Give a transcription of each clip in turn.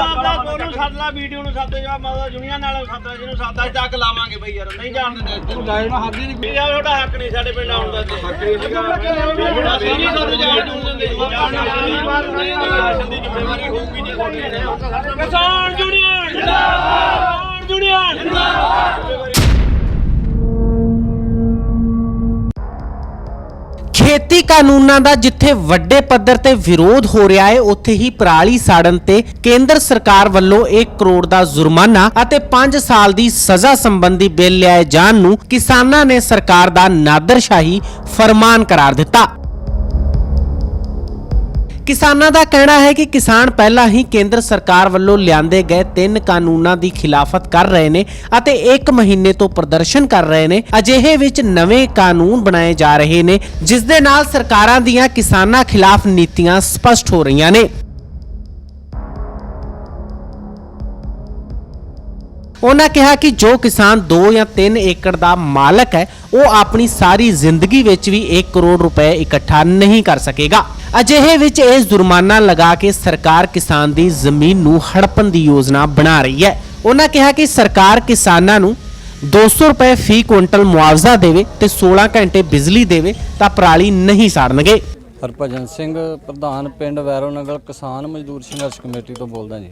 ਆਪਦਾ ਗੋਲੂ ਸੱਦ ਲਾ ਵੀਡੀਓ ਨੂੰ ਸੱਦ ਜਾ ਮਾਦਾ ਜੁਨੀਆਂ ਨਾਲ ਸੱਦ ਲਾ ਜਿਹਨੂੰ ਸੱਦ ਅੱਜ ਤੱਕ ਲਾਵਾਂਗੇ ਬਈ ਯਾਰ ਨਹੀਂ ਜਾਣਦੇ ਤੂੰ ਲਾਇਨ ਹੱਦ ਹੀ ਨਹੀਂ। ਯਾਰ ਤੁਹਾਡਾ ਹੱਕ ਨਹੀਂ ਸਾਡੇ ਪਿੰਡ ਆਉਣ ਦਾ ਤੇ ਹੱਕ ਨਹੀਂ ਸੀਗਾ। ਅਸੀਂ ਨਹੀਂ ਸਾਨੂੰ ਜਾਣ ਦੂਣ ਦਿੰਦੇ ਦੀ ਜ਼ਿੰਮੇਵਾਰੀ ਹੋਊਗੀ ਕਿਸਾਨ ਜਿੰਦਾਬਾਦ ਖੇਤੀ ਕਾਨੂੰਨਾਂ ਦਾ ਜਿੱਥੇ ਵੱਡੇ ਪੱਧਰ ਤੇ ਵਿਰੋਧ ਹੋ ਰਿਹਾ ਹੈ, ਉੱਥੇ ਹੀ ਪਰਾਲੀ ਸਾੜਨ ਤੇ ਕੇਂਦਰ ਸਰਕਾਰ ਵੱਲੋਂ 1 ਕਰੋੜ ਦਾ ਜੁਰਮਾਨਾ ਅਤੇ 5 ਸਾਲ ਦੀ ਸਜ਼ਾ ਸੰਬੰਧੀ ਬਿੱਲ ਲਿਆਏ ਜਾਣ ਨੂੰ ਕਿਸਾਨਾਂ ਨੇ ਸਰਕਾਰ ਦਾ ਨਾਦਰਸ਼ਾਹੀ ਫਰਮਾਨ ਕਰਾਰ ਦਿੱਤਾ। ਕਿਸਾਨਾਂ ਦਾ ਕਹਿਣਾ ਹੈ ਕਿ ਕਿਸਾਨ ਪਹਿਲਾਂ ਹੀ ਕੇਂਦਰ ਸਰਕਾਰ ਵੱਲੋਂ ਲਿਆਂਦੇ ਗਏ ਤਿੰਨ ਕਾਨੂੰਨਾਂ ਦੀ ਖਿਲਾਫਤ ਕਰ ਰਹੇ ਨੇ ਅਤੇ 1 ਮਹੀਨੇ ਤੋਂ ਪ੍ਰਦਰਸ਼ਨ ਕਰ ਰਹੇ ਨੇ। ਅਜਿਹੇ ਵਿੱਚ ਨਵੇਂ ਕਾਨੂੰਨ ਬਣਾਏ ਜਾ ਰਹੇ ਨੇ, ਜਿਸ ਦੇ ਨਾਲ ਸਰਕਾਰਾਂ ਦੀਆਂ ਕਿਸਾਨਾਂ ਖਿਲਾਫ ਨੀਤੀਆਂ ਸਪਸ਼ਟ ਹੋ ਰਹੀਆਂ ਨੇ। ਉਹਨਾਂ ਕਿਹਾ ਕਿ ਜੋ ਕਿਸਾਨ 2 ਜਾਂ 3 ਏਕੜ ਦਾ ਮਾਲਕ ਹੈ, ਉਹ ਆਪਣੀ ਸਾਰੀ ਜ਼ਿੰਦਗੀ ਵਿੱਚ ਵੀ 1 ਕਰੋੜ ਰੁਪਏ ਇਕੱਠਾ ਨਹੀਂ ਕਰ ਸਕੇਗਾ। ਅਜਿਹੇ ਵਿੱਚ ਇਹ ਜੁਰਮਾਨਾ ਲਗਾ ਕੇ ਸਰਕਾਰ ਕਿਸਾਨ ਦੀ ਜ਼ਮੀਨ ਨੂੰ ਹੜਪਣ ਦੀ ਯੋਜਨਾ ਬਣਾ ਰਹੀ ਹੈ। ਉਹਨਾਂ ਕਿਹਾ ਕਿ ਸਰਕਾਰ ਕਿਸਾਨਾਂ ਨੂੰ 200 ਰੁਪਏ ਫੀ ਕੁਇੰਟਲ ਮੁਆਵਜ਼ਾ ਦੇਵੇ ਤੇ 16 ਘੰਟੇ ਬਿਜਲੀ ਦੇਵੇ ਤਾਂ ਪਰਾਲੀ ਨਹੀਂ ਸਾੜਨਗੇ। ਹਰਭਜਨ ਸਿੰਘ, ਪ੍ਰਧਾਨ ਪਿੰਡ ਵੈਰੋਨਗਰ ਕਿਸਾਨ ਮਜ਼ਦੂਰ ਸੰਘਰਸ਼ ਕਮੇਟੀ ਤੋਂ ਬੋਲਦਾ ਜੀ।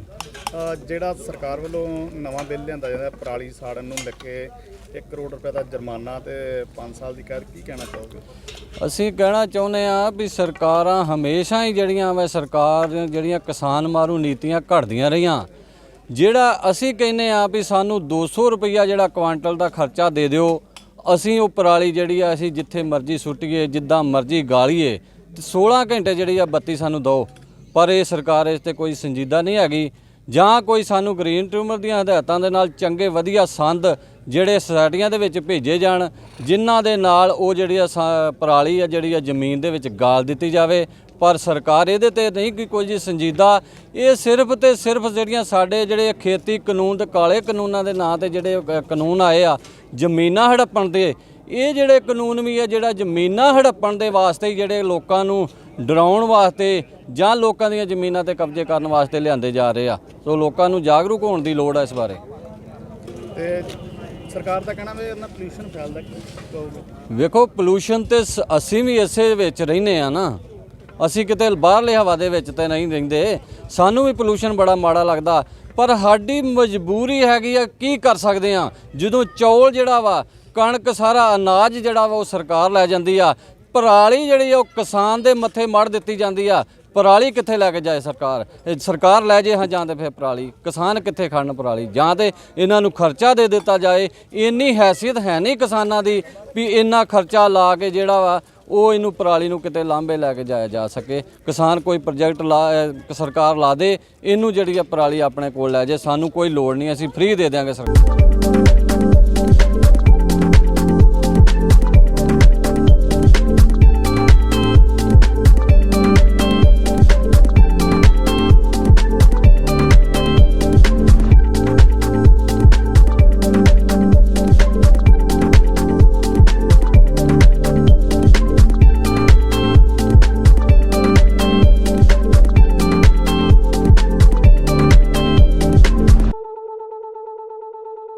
ਜਿਹੜਾ ਸਰਕਾਰ ਵੱਲੋਂ ਨਵਾਂ ਬਿੱਲ ਲਿਆਂਦਾ ਜਾਂਦਾ, ਪਰਾਲੀ ਸਾੜਨ ਨੂੰ ਲੈ ਕੇ 1 ਕਰੋੜ ਰੁਪਏ ਦਾ ਜੁਰਮਾਨਾ ਤੇ 5 ਸਾਲ ਦੀ ਕੈਦ, ਕੀ ਕਹਿਣਾ ਚਾਹੋਗੇ? ਅਸੀਂ ਕਹਿਣਾ ਚਾਹੁੰਦੇ ਆ ਵੀ ਸਰਕਾਰਾਂ ਹਮੇਸ਼ਾ ਹੀ ਜਿਹੜੀਆਂ ਵਾ ਸਰਕਾਰ ਜਿਹੜੀਆਂ ਕਿਸਾਨ ਮਾਰੂ ਨੀਤੀਆਂ ਘੜਦੀਆਂ ਰਹੀਆਂ। ਜਿਹੜਾ ਅਸੀਂ ਕਹਿੰਦੇ ਆ ਵੀ ਸਾਨੂੰ 200 ਰੁਪਈਆ ਜਿਹੜਾ ਕੁਆਂਟਲ ਦਾ ਖਰਚਾ ਦੇ ਦਿਓ, ਅਸੀਂ ਉਹ ਪਰਾਲੀ ਜਿਹੜੀ ਆ ਅਸੀਂ ਜਿੱਥੇ ਮਰਜ਼ੀ ਸੁੱਟੀਏ, ਜਿੱਦਾਂ ਮਰਜ਼ੀ ਗਾਲੀਏ, ਤੇ 16 ਘੰਟੇ ਜਿਹੜੀ ਆ ਬੱਤੀ ਸਾਨੂੰ ਦਿਓ। ਪਰ ਇਹ ਸਰਕਾਰ ਇਸ ਤੇ ਕੋਈ ਸੰਜੀਦਾ ਨਹੀਂ ਹੈਗੀ। ਜਾਂ ਕੋਈ ਸਾਨੂੰ ਗ੍ਰੀਨ ਟਿਊਮਰ ਦੀਆਂ ਹਦਾਇਤਾਂ ਦੇ ਨਾਲ ਚੰਗੇ ਵਧੀਆ ਸੰਦ ਜਿਹੜੇ ਸੋਸਾਇਟੀਆਂ ਦੇ ਵਿੱਚ ਭੇਜੇ ਜਾਣ, ਜਿਨ੍ਹਾਂ ਦੇ ਨਾਲ ਉਹ ਜਿਹੜੀ ਆ ਸਾ- ਪਰਾਲੀ ਆ ਜਿਹੜੀ ਆ ਜ਼ਮੀਨ ਦੇ ਵਿੱਚ ਗਾਲ ਦਿੱਤੀ ਜਾਵੇ। ਪਰ ਸਰਕਾਰ ਇਹਦੇ ਤੇ ਨਹੀਂ ਕਿ ਕੋਈ ਜੀ ਸੰਜੀਦਾ। ਇਹ ਸਿਰਫ ਤੇ ਸਿਰਫ ਜਿਹੜੀਆਂ ਸਾਡੇ ਜਿਹੜੇ ਖੇਤੀ ਕਾਨੂੰਨ ਤੇ ਕਾਲੇ ਕਾਨੂੰਨਾਂ ਦੇ ਨਾਂ ਤੇ ਜਿਹੜੇ ਕਾਨੂੰਨ ਆਏ ਆ, ਜ਼ਮੀਨਾਂ ਹੜੱਪਣ ਦੇ, ਇਹ ਜਿਹੜੇ ਕਾਨੂੰਨ ਵੀ ਆ ਜਿਹੜਾ ਜ਼ਮੀਨਾਂ ਹੜੱਪਣ ਦੇ ਵਾਸਤੇ ਜਿਹੜੇ ਲੋਕਾਂ ਨੂੰ ਡਰਾਉਣ ਵਾਸਤੇ ਜਾਂ ਲੋਕਾਂ ਦੀਆਂ ਜ਼ਮੀਨਾਂ ਤੇ ਕਬਜ਼ੇ ਕਰਨ ਵਾਸਤੇ ਲਿਆਂਦੇ ਜਾ ਰਹੇ ਆ। ਸੋ ਲੋਕਾਂ ਨੂੰ ਜਾਗਰੂਕ ਹੋਣ ਦੀ ਲੋੜ ਆ ਇਸ ਬਾਰੇ। ਤੇ ਸਰਕਾਰ ਦਾ ਕਹਿਣਾ ਵੀ ਇਹਨਾਂ ਪੋਲੂਸ਼ਨ ਫੈਲਦਾ ਵੇਖੋ ਪੋਲੂਸ਼ਨ ਤੇ ਸ- ਅਸੀਂ ਵੀ ਇਸੇ ਵਿੱਚ ਰਹਿੰਦੇ ਆ ਨਾ। ਅਸੀਂ ਕਿਤੇ ਬਾਹਰਲੇ ਹਵਾ ਦੇ ਵਿੱਚ ਤੇ ਨਹੀਂ ਰਹਿੰਦੇ। ਸਾਨੂੰ ਵੀ ਪੋਲੂਸ਼ਨ ਬੜਾ ਮਾੜਾ ਲੱਗਦਾ। ਪਰ ਸਾਡੀ ਮਜਬੂਰੀ ਹੈਗੀ ਆ ਕੀ ਕਰ ਸਕਦੇ ਆ? ਜਦੋਂ ਚੌਲ ਜਿਹੜਾ ਵਾ ਕਣਕ ਸਾਰਾ ਅਨਾਜ ਜਿਹੜਾ ਵਾ ਉਹ ਸਰਕਾਰ ਲੈ ਜਾਂਦੀ ਆ। ਪਰਾਲੀ ਜਿਹੜੀ ਆ ਉਹ ਕਿਸਾਨ ਦੇ ਮੱਥੇ ਮੜ ਦਿੱਤੀ ਜਾਂਦੀ ਆ। ਪਰਾਲੀ ਕਿੱਥੇ ਲੈ ਕੇ ਜਾਏ ਸਰਕਾਰ? ਇਹ ਸਰਕਾਰ ਲੈ ਜੇ ਹਾਂ ਜਾਂ ਤੇ ਫਿਰ ਪਰਾਲੀ। ਕਿਸਾਨ ਕਿੱਥੇ ਖੜਨ ਪਰਾਲੀ? ਜਾਂ ਤੇ ਇਹਨਾਂ ਨੂੰ ਖਰਚਾ ਦੇ ਦਿੱਤਾ ਜਾਏ। ਇੰਨੀ ਹੈਸੀਅਤ ਹੈ ਨਹੀਂ ਕਿਸਾਨਾਂ ਦੀ ਵੀ ਇੰਨਾ ਖਰਚਾ ਲਾ ਕੇ ਜਿਹੜਾ ਵਾ, ਉਹ ਇਹਨੂੰ ਪਰਾਲੀ ਨੂੰ ਕਿਤੇ ਲਾਂਬੇ ਲੈ ਕੇ ਜਾਇਆ ਜਾ ਸਕੇ। ਕਿਸਾਨ ਕੋਈ ਪ੍ਰੋਜੈਕਟ ਲਾ ਸਰਕਾਰ ਲਾ ਦੇ, ਇਹਨੂੰ ਜਿਹੜੀ ਆ ਪਰਾਲੀ ਆਪਣੇ ਕੋਲ ਲੈ ਜੇ। ਸਾਨੂੰ ਕੋਈ ਲੋੜ ਨਹੀਂ, ਅਸੀਂ ਫ੍ਰੀ ਦੇ ਦਿਆਂਗੇ ਸਰਕਾਰ